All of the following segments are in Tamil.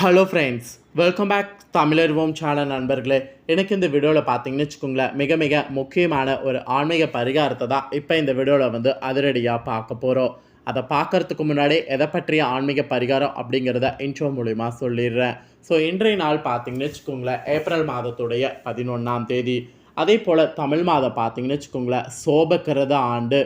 ஹலோ ஃப்ரெண்ட்ஸ் வெல்கம் பேக் தமிழர்வோம் சேனல் நண்பர்களே. எனக்கு இந்த வீடியோவில் பார்த்தீங்கன்னு வச்சுக்கோங்களேன் மிக மிக முக்கியமான ஒரு ஆன்மீக பரிகாரத்தை தான் இப்போ இந்த வீடியோவில் வந்து அதிரடியாக பார்க்க போகிறோம் அதை பார்க்கறதுக்கு முன்னாடி எதை பற்றிய ஆன்மீக பரிகாரம் அப்படிங்கிறத இன்ட்ரோ மூலிமா சொல்லிடுறேன். ஸோ இன்றைய நாள் பார்த்தீங்கன்னு வச்சுக்கோங்களேன் ஏப்ரல் மாதத்துடைய பதினொன்றாம் தேதி. அதே போல் தமிழ் மாதம் பார்த்தீங்கன்னு வச்சுக்கோங்களேன் சோபக்கிரத ஆண்டு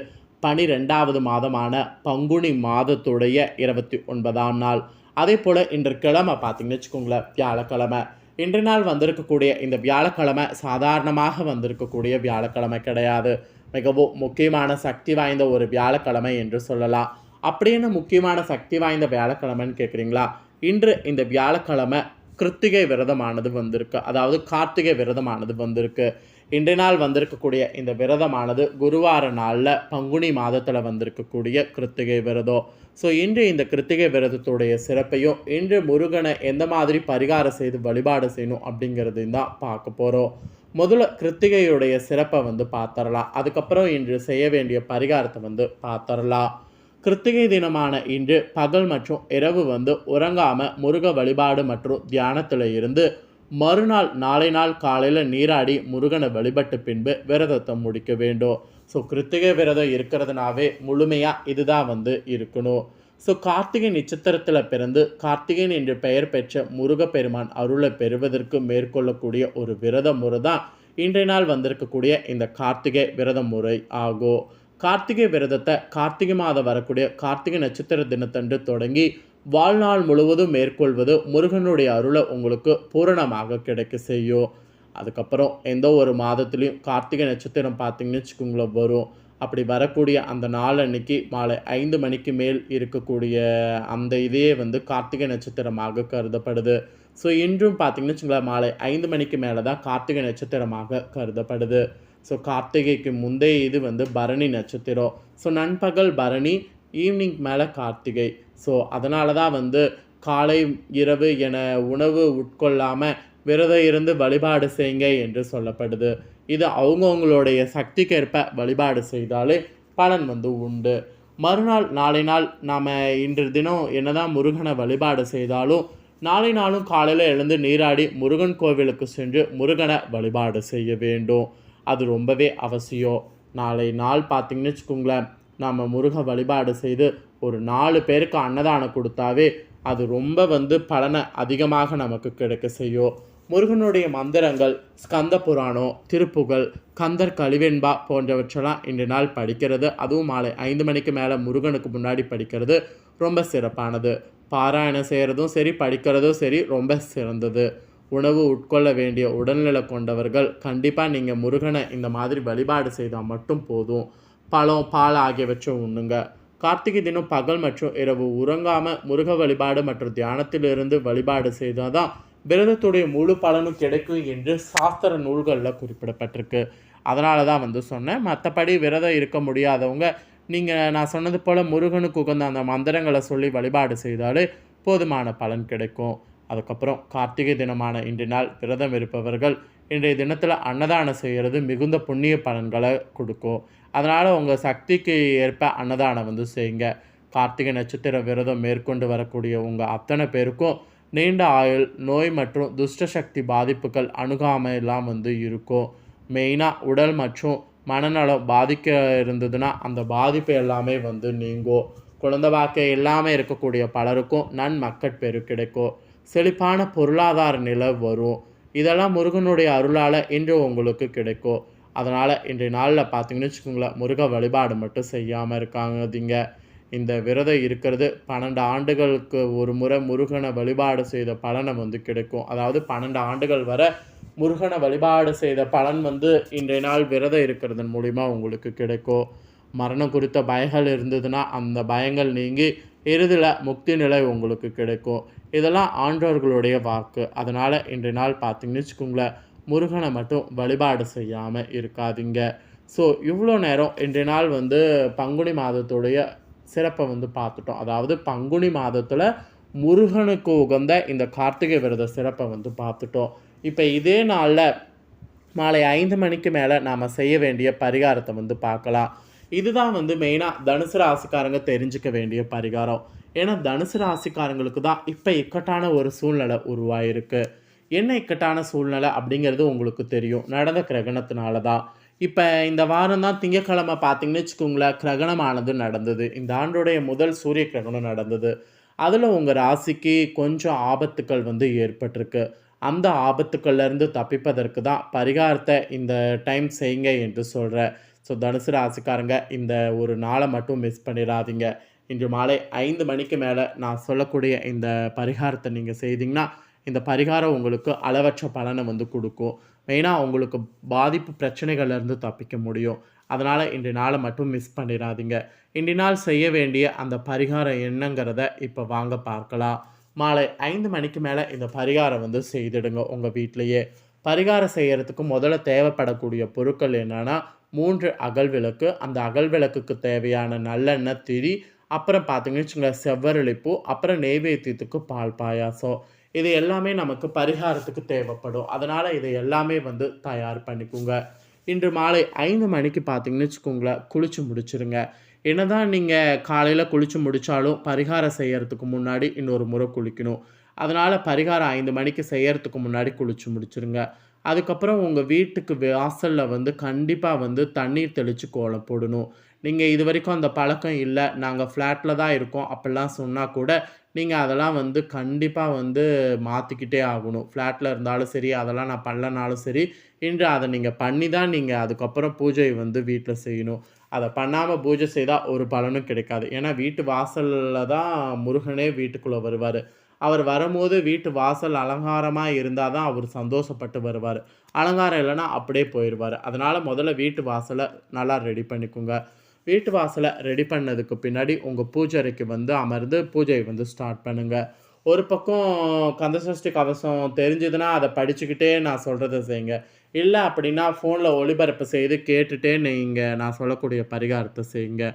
பனிரெண்டாவது மாதமான பங்குனி மாதத்துடைய இருபத்தி ஒன்பதாம் நாள். அதே போல் இன்று கிழமை பார்த்தீங்கன்னு வச்சுக்கோங்களேன் வியாழக்கிழமை. இன்று நாள் வந்திருக்கக்கூடிய இந்த வியாழக்கிழமை சாதாரணமாக வந்திருக்கக்கூடிய வியாழக்கிழமை கிடையாது. மிகவும் முக்கியமான சக்தி வாய்ந்த ஒரு வியாழக்கிழமை என்று சொல்லலாம். அப்படின்னு முக்கியமான சக்தி வாய்ந்த வியாழக்கிழமைன்னு கேட்குறீங்களா இன்று இந்த வியாழக்கிழமை கிருத்திகை விரதமானது வந்திருக்கு. அதாவது கார்த்திகை விரதமானது வந்திருக்கு. இன்றைய நாள் வந்திருக்கக்கூடிய இந்த விரதமானது குருவார நாளில் பங்குனி மாதத்தில் வந்திருக்கக்கூடிய கிருத்திகை விரதம். ஸோ இன்று இந்த கிருத்திகை விரதத்துடைய சிறப்பையும் இன்று முருகனை எந்த மாதிரி பரிகாரம் செய்து வழிபாடு செய்யணும் அப்படிங்கிறதையும் தான் பார்க்க போகிறோம் முதல்ல கிருத்திகையுடைய சிறப்பை வந்து பார்த்துடலாம். அதுக்கப்புறம் இன்று செய்ய வேண்டிய பரிகாரத்தை வந்து பார்த்துடலாம். கிருத்திகை தினமான இன்று பகல் மற்றும் இரவு வந்து உறங்காம முருக வழிபாடு மற்றும் தியானத்தில் இருந்து மறுநாள் நாளை நாள் காலையில் நீராடி முருகனை வழிபட்டு பின்பு விரதத்தை முடிக்க வேண்டும். ஸோ கிருத்திகை விரதம் இருக்கிறதுனாவே முழுமையாக இதுதான் வந்து இருக்கணும். ஸோ கார்த்திகை நட்சத்திரத்தில் பிறந்து கார்த்திகேயன் என்று பெயர் பெற்ற முருகப்பெருமான் அருளை பெறுவதற்கு மேற்கொள்ளக்கூடிய ஒரு விரத முறை தான் இன்றைய நாள் வந்திருக்கக்கூடிய இந்த கார்த்திகை விரத முறை ஆகும். கார்த்திகை விரதத்தை கார்த்திகை மாதம் வரக்கூடிய கார்த்திகை நட்சத்திர தினத்தன்று தொடங்கி வாழ்நாள் முழுவதும் மேற்கொள்வது முருகனுடைய அருளை உங்களுக்கு பூரணமாக கிடைக்க செய்யும். அதுக்கப்புறம் எந்த ஒரு மாதத்துலேயும் கார்த்திகை நட்சத்திரம் பார்த்தீங்கன்னு வச்சுக்கோங்களேன் வரும். அப்படி வரக்கூடிய அந்த நாள் அன்னைக்கு மாலை ஐந்து மணிக்கு மேல் இருக்கக்கூடிய அந்த இதே வந்து கார்த்திகை நட்சத்திரமாக கருதப்படுது. ஸோ இன்றும் பார்த்தீங்கன்னு வச்சுங்களேன் மாலை ஐந்து மணிக்கு மேலே தான் கார்த்திகை நட்சத்திரமாக கருதப்படுது. ஸோ கார்த்திகைக்கு முந்தைய இது வந்து பரணி நட்சத்திரம். ஸோ நண்பகல் பரணி ஈவினிங் மேலே கார்த்திகை. ஸோ அதனால தான் வந்து காலை இரவு என உணவு உட்கொள்ளாமல் விரதம் இருந்து வழிபாடு செய்யுங்க என்று சொல்லப்படுது. இது அவங்கவுங்களுடைய சக்திக்கேற்ப வழிபாடு செய்தாலே பலன் வந்து உண்டு. மறுநாள் நாளை நாள் நாம் இன்று தினம் என்னதான் முருகனை வழிபாடு செய்தாலும் நாளை நாளும் காலையில் எழுந்து நீராடி முருகன் கோவிலுக்கு சென்று முருகனை வழிபாடு செய்ய வேண்டும். அது ரொம்பவே அவசியம். நாளை நாள் பார்த்திங்கன்னு வச்சுக்கோங்களேன் நாம் முருக வழிபாடு செய்து ஒரு நாலு பேருக்கு அன்னதானம் கொடுத்தாவே அது ரொம்ப வந்து பலனை அதிகமாக நமக்கு கிடைக்க செய்யும். முருகனுடைய மந்திரங்கள் ஸ்கந்த புராணம் திருப்புகழ் கந்தர் கழிவெண்பா போன்றவற்றெல்லாம் இன்று நாள் படிக்கிறது. அதுவும் மாலை ஐந்து மணிக்கு மேலே முருகனுக்கு முன்னாடி படிக்கிறது ரொம்ப சிறப்பானது. பாராயணம் செய்கிறதும் சரி படிக்கிறதும் சரி ரொம்ப சிறந்தது. உணவு உட்கொள்ள வேண்டிய உடல்நிலை கொண்டவர்கள் கண்டிப்பாக நீங்கள் முருகனை இந்த மாதிரி வழிபாடு செய்தால் மட்டும் போதும். பழம் பால் ஆகியவற்றை உண்ணுங்க. கார்த்திகை தினம் பகல் மற்றும் இரவு உறங்காமல் முருக வழிபாடு மற்றும் தியானத்திலிருந்து வழிபாடு செய்தால் தான் விரதத்துடைய முழு பலனும் கிடைக்கும் என்று சாஸ்திர நூல்களில் குறிப்பிடப்பட்டிருக்கு. அதனால தான் வந்து சொன்னேன். மற்றபடி விரதம் இருக்க முடியாதவங்க நீங்கள் நான் சொன்னது போல் முருகனுக்கு உகந்த அந்த மந்திரங்களை சொல்லி வழிபாடு செய்தாலே போதுமான பலன் கிடைக்கும். அதுக்கப்புறம் கார்த்திகை தினமான இன்றைய நாள் விரதம் இருப்பவர்கள் இன்றைய தினத்தில் அன்னதானம் செய்கிறது மிகுந்த புண்ணிய பலன்களை கொடுக்கும். அதனால் உங்கள் சக்திக்கு ஏற்ப அன்னதானம் வந்து செய்யுங்க. கார்த்திகை நட்சத்திர விரதம் மேற்கொண்டு வரக்கூடிய உங்கள் அத்தனை பேருக்கும் நீண்ட ஆயுள் நோய் மற்றும் துஷ்ட சக்தி பாதிப்புகள் அணுகாமல் எல்லாம் வந்து இருக்கும். மெயினாக உடல் மற்றும் மனநலம் பாதிக்க இருந்ததுன்னா அந்த பாதிப்பு எல்லாமே வந்து நீங்கும். குழந்தை வாக்கை எல்லாமே இருக்கக்கூடிய பலருக்கும் நன் நன்மக்கட்பேறு கிடைக்கும். செழிப்பான பொருளாதார நிலை வரும். இதெல்லாம் முருகனுடைய அருளால் இன்று உங்களுக்கு கிடைக்கும். அதனால் இன்றைய நாளில் பார்த்தீங்கன்னு வச்சுக்கோங்களேன் முருக வழிபாடு மட்டும் செய்யாமல் இருக்காங்கதிங்க. இந்த விரதம் இருக்கிறது பன்னெண்டு ஆண்டுகளுக்கு ஒரு முறை முருகனை வழிபாடு செய்த பலனை வந்து கிடைக்கும். அதாவது பன்னெண்டு ஆண்டுகள் வரை முருகனை வழிபாடு செய்த பலன் வந்து இன்றைய நாள் விரதம் இருக்கிறதன் மூலிமா உங்களுக்கு கிடைக்கும். மரணம் குறித்த பயங்கள் இருந்ததுன்னா அந்த பயங்கள் நீங்கி இறுதியில் முக்தி நிலை உங்களுக்கு கிடைக்கும். இதெல்லாம் ஆண்டோர்களுடைய வாக்கு. அதனால் இன்றைய நாள் பார்த்தீங்கன்னு வச்சுக்கோங்களேன் முருகனை மட்டும் வழிபாடு செய்யாமல் இருக்காதீங்க. ஸோ இவ்வளோ நேரம் இன்றைய நாள் வந்து பங்குனி மாதத்துடைய சிறப்பை வந்து பார்த்துட்டோம். அதாவது பங்குனி மாதத்தில் முருகனுக்கு உகந்த இந்த கார்த்திகை விரத சிறப்பை வந்து பார்த்துட்டோம். இப்போ இதே நாளில் மாலை ஐந்து மணிக்கு மேலே நாம் செய்ய வேண்டிய பரிகாரத்தை வந்து பார்க்கலாம். இதுதான் வந்து மெயினாக தனுசு ராசிக்காரங்க தெரிஞ்சுக்க வேண்டிய பரிகாரம். ஏன்னா தனுசு ராசிக்காரங்களுக்கு தான் இப்போ இக்கட்டான ஒரு சூழ்நிலை உருவாயிருக்கு. என்ன இக்கட்டான சூழ்நிலை அப்படிங்கிறது உங்களுக்கு தெரியும். நடந்த கிரகணத்தினால தான். இப்போ இந்த வாரம் தான் திங்கக்கிழமை பார்த்தீங்கன்னு வச்சுக்கோங்களேன் கிரகணமானது நடந்தது. இந்த ஆண்டுடைய முதல் சூரிய கிரகணம் நடந்தது. அதில் உங்கள் ராசிக்கு கொஞ்சம் ஆபத்துக்கள் வந்து ஏற்பட்டிருக்கு. அந்த ஆபத்துக்கள்லேருந்து தப்பிப்பதற்கு தான் பரிகாரத்தை இந்த டைம் செய்யுங்க என்று சொல்கிறேன் ஸோ தனுசு ராசிக்காரங்க இந்த ஒரு நாளை மட்டும் மிஸ் பண்ணிடாதீங்க. இன்று மாலை ஐந்து மணிக்கு மேலே நான் சொல்லக்கூடிய இந்த பரிகாரத்தை நீங்கள் செய்தீங்கன்னா இந்த பரிகாரம் உங்களுக்கு அளவற்ற பலனை வந்து கொடுக்கும். மெயினாக உங்களுக்கு பாதிப்பு பிரச்சனைகள்லேருந்து தப்பிக்க முடியும். அதனால் இன்றைய நாளை மட்டும் மிஸ் பண்ணிடாதீங்க. இன்றைய நாள் செய்ய வேண்டிய அந்த பரிகாரம் என்னங்கிறத இப்போ வாங்க பார்க்கலாம். மாலை ஐந்து மணிக்கு மேலே இந்த பரிகாரம் வந்து செய்திடுங்க உங்கள் வீட்டிலையே பரிகாரம் செய்கிறதுக்கு முதல்ல தேவைப்படக்கூடிய பொருட்கள் என்னென்னா மூன்று அகல் விளக்கு. அந்த அகல் விளக்குக்கு தேவையான நல்லெண்ணெய் திரி அப்புறம் பார்த்தீங்கன்னு வச்சுங்களேன் செவ்வரளிப்பூ அப்புறம் நெய்வேத்தியத்துக்கு பால் பாயாசம். இது எல்லாமே நமக்கு பரிகாரத்துக்கு தேவைப்படும். அதனால் இதை எல்லாமே வந்து தயார் பண்ணிக்கோங்க. இன்று மாலை ஐந்து மணிக்கு பார்த்தீங்கன்னு வச்சுக்கோங்களேன் குளிச்சு முடிச்சுருங்க. என்னதான் நீங்கள் காலையில் குளிச்சு முடித்தாலும் பரிகாரம் செய்கிறதுக்கு முன்னாடி இன்னொரு முறை குளிக்கணும். அதனால் பரிகாரம் ஐந்து மணிக்கு செய்யறதுக்கு முன்னாடி குளிச்சு முடிச்சிருங்க. அதுக்கப்புறம் உங்கள் வீட்டுக்கு வாசலில் வந்து கண்டிப்பாக வந்து தண்ணீர் தெளித்து கோலம் போடணும். நீங்கள் இது வரைக்கும் அந்த பழக்கம் இல்லை. நாங்கள் ஃப்ளாட்டில் தான் இருக்கோம். அப்படிலாம் சொன்னால் கூட நீங்கள் அதெல்லாம் வந்து கண்டிப்பாக வந்து மாற்றிக்கிட்டே ஆகணும். ஃப்ளாட்டில் இருந்தாலும் சரி அதெல்லாம் நான் பண்ணலனாலும் சரி இன்று அதை நீங்கள் பண்ணி தான் நீங்கள் அதுக்கப்புறம் பூஜை வந்து வீட்டில் செய்யணும். அதை பண்ணாமல் பூஜை செய்தால் ஒரு பலனும் கிடைக்காது. ஏன்னா வீட்டு வாசலில் தான் முருகனே வீட்டுக்குள்ளே வருவார். அவர் வரும்போது வீட்டு வாசல் அலங்காரமாக இருந்தால் தான் அவர் சந்தோஷப்பட்டு வருவார். அலங்காரம் இல்லைன்னா அப்படியே போயிடுவார். அதனால் முதல்ல வீட்டு வாசலை நல்லா ரெடி பண்ணிக்கோங்க. வீட்டு வாசலை ரெடி பண்ணதுக்கு பின்னாடி உங்கள் பூஜைக்கு வந்து அமர்ந்து பூஜையை வந்து ஸ்டார்ட் பண்ணுங்கள் ஒரு பக்கம் கந்தசஷ்டி கவசம் தெரிஞ்சதுன்னா அதை படிச்சுக்கிட்டே நான் சொல்கிறத செய்யுங்க. இல்லை அப்படின்னா ஃபோனில் ஒளிபரப்பு செய்து கேட்டுகிட்டே நீங்கள் நான் சொல்லக்கூடிய பரிகாரத்தை செய்யுங்க.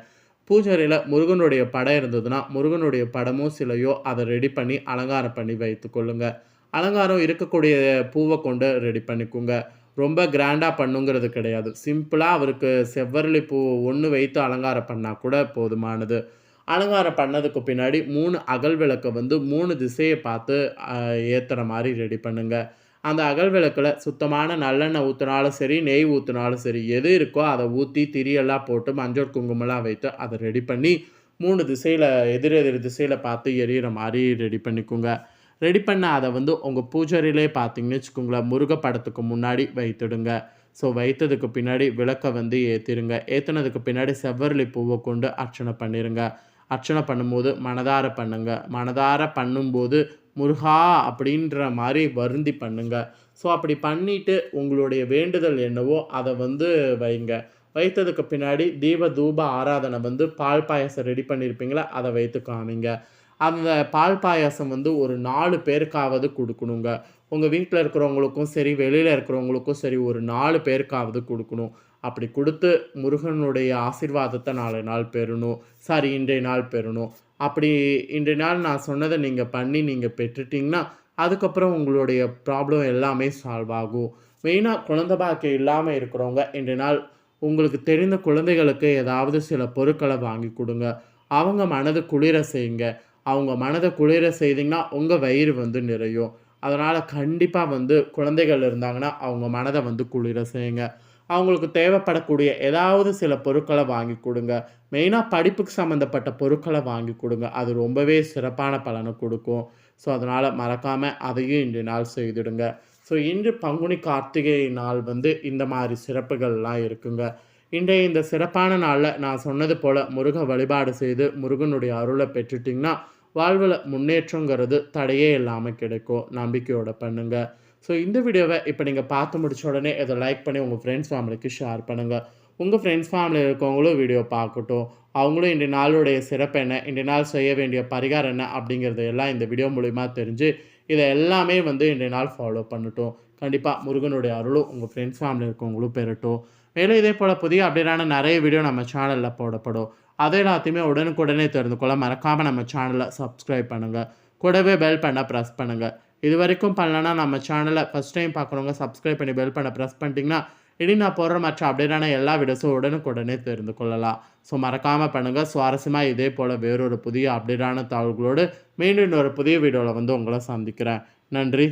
பூஜையில் முருகனுடைய படம் இருந்ததுன்னா முருகனுடைய படமோ சிலையோ அதை ரெடி பண்ணி அலங்காரம் பண்ணி வைத்து கொள்ளுங்க. அலங்காரம் இருக்கக்கூடிய பூவை கொண்டு ரெடி பண்ணிக்கோங்க. ரொம்ப கிராண்டாக பண்ணுங்கிறது கிடையாது. சிம்பிளாக அவருக்கு செவ்வரளி பூ ஒன்று வைத்து அலங்காரம் பண்ணால் கூட போதுமானது. அலங்காரம் பண்ணதுக்கு பின்னாடி மூணு அகல் விளக்கை வந்து மூணு திசையை பார்த்து ஏற்றுற மாதிரி ரெடி பண்ணுங்கள் அந்த அகல் விளக்கில் சுத்தமான நல்லெண்ணெய் ஊற்றினாலும் சரி நெய் ஊற்றினாலும் சரி எது இருக்கோ அதை ஊற்றி திரியெல்லாம் போட்டு மஞ்சள் குங்குமம்லாம் வைத்து அதை ரெடி பண்ணி மூணு திசையில் எதிர் எதிர் திசையில் பார்த்து எரியிற மாதிரி ரெடி பண்ணிக்கோங்க. ரெடி பண்ண அதை வந்து உங்கள் பூஜரிலே பார்த்தீங்கன்னு வச்சுக்கோங்களேன் முருக படத்துக்கு முன்னாடி வைத்துடுங்க. ஸோ வைத்ததுக்கு பின்னாடி விளக்கை வந்து ஏற்றிடுங்க ஏற்றினதுக்கு பின்னாடி செவ்வரளி பூவை கொண்டு அர்ச்சனை பண்ணிடுங்க அர்ச்சனை பண்ணும்போது மனதார பண்ணுங்க. மனதார பண்ணும்போது முருகா அப்படின்ற மாதிரி வருந்தி பண்ணுங்க. ஸோ அப்படி பண்ணிவிட்டு உங்களுடைய வேண்டுதல் என்னவோ அதை வந்து வைங்க. வைத்ததுக்கு பின்னாடி தீப தூப ஆராதனை வந்து பால் பாயசம் ரெடி பண்ணியிருப்பீங்களா அதை வைத்து காமிங்க அந்த பால் பாயாசம் வந்து ஒரு நாலு பேருக்காவது கொடுக்கணுங்க. உங்கள் வீட்டில் இருக்கிறவங்களுக்கும் சரி வெளியில் இருக்கிறவங்களுக்கும் சரி ஒரு நாலு பேருக்காவது கொடுக்கணும். அப்படி கொடுத்து முருகனுடைய ஆசிர்வாதத்தை நாலு நாள் பெறணும். சாரி இன்றைய நாள் பெறணும். அப்படி இன்றைய நாள் நான் சொன்னதை நீங்கள் பண்ணி நீங்கள் பெற்றுட்டிங்கன்னா அதுக்கப்புறம் உங்களுடைய ப்ராப்ளம் எல்லாமே சால்வ் ஆகும். மெயினாக குழந்த பாக்கியம் இல்லாமல் இருக்கிறவங்க இன்றைய நாள் உங்களுக்கு தெரிந்த குழந்தைகளுக்கு ஏதாவது சில பொருட்களை வாங்கி கொடுங்க. அவங்க மனதை குளிர செய்யுங்க. அவங்க மனதை குளிர செய்திங்கன்னா உங்கள் வயிறு வந்து நிறையும். அதனால் கண்டிப்பாக வந்து குழந்தைகள் இருந்தாங்கன்னா அவங்க மனதை வந்து குளிர செய்யுங்க. அவங்களுக்கு தேவைப்படக்கூடிய ஏதாவது சில பொருட்களை வாங்கி கொடுங்க. மெயினாக படிப்புக்கு சம்மந்தப்பட்ட பொருட்களை வாங்கி கொடுங்க. அது ரொம்பவே சிறப்பான பலனை கொடுக்கும். ஸோ அதனால் மறக்காமல் அதையும் இன்று நாள் செய்துடுங்க. ஸோ இன்று பங்குனி கார்த்திகை நாள் வந்து இந்த மாதிரி சிறப்புகள்லாம் இருக்குங்க. இன்றைய இந்த சிறப்பான நாளில் நான் சொன்னது போல் முருக வழிபாடு செய்து முருகனுடைய அருளை பெற்றுட்டிங்கன்னா வாழ்வில் முன்னேற்றங்கிறது தடையே இல்லாமல் கிடைக்கும். நம்பிக்கையோட பண்ணுங்கள் ஸோ இந்த வீடியோவை இப்போ நீங்கள் பார்த்து முடிச்ச உடனே இதை லைக் பண்ணி உங்கள் ஃப்ரெண்ட்ஸ் ஃபேமிலிக்கு ஷேர் பண்ணுங்கள் உங்கள் ஃப்ரெண்ட்ஸ் ஃபேமிலியில் இருக்கவங்களும் வீடியோ பார்க்கட்டும். அவங்களும் இன்றைய நாளுடைய சிறப்பு என்ன? இன்றைய நாள் செய்ய வேண்டிய பரிகாரம் என்ன? அப்படிங்கிறது எல்லாம் இந்த வீடியோ மூலிமா தெரிஞ்சு இதை எல்லாமே வந்து இன்றைய நாள் ஃபாலோ பண்ணட்டும். கண்டிப்பாக முருகனுடைய அருளும் உங்கள் ஃப்ரெண்ட்ஸ் ஃபேமிலி இருக்கவங்களும் பெறட்டும். மேலும் இதே போல் புதிய அப்படின்னா நிறைய வீடியோ நம்ம சேனலில் போடப்படும். அதை எல்லாத்தையுமே உடனுக்குடனே தெரிந்து கொள்ள மறக்காமல் நம்ம சேனலை சப்ஸ்கிரைப் பண்ணுங்கள் கூடவே பெல் பண்ண ப்ரெஸ் பண்ணுங்கள் இது வரைக்கும் பண்ணலன்னா நம்ம சேனலை ஃபஸ்ட் டைம் பார்க்குறவங்க சப்ஸ்கிரைப் பண்ணி பெல் பண்ண ப்ரெஸ் பண்ணிட்டீங்கன்னா இனி நான் போடுற மற்ற அப்டேட்டான எல்லா வீடியோஸும் உடனுக்குடனே தெரிந்து கொள்ளலாம். ஸோ மறக்காமல் பண்ணுங்கள் சுவாரஸ்யமாக இதே போல் வேறொரு புதிய அப்டேட்டான தகவல்களோடு மீண்டும் இன்னொரு புதிய வீடியோவில் வந்து உங்களை சந்திக்கிறேன். நன்றி.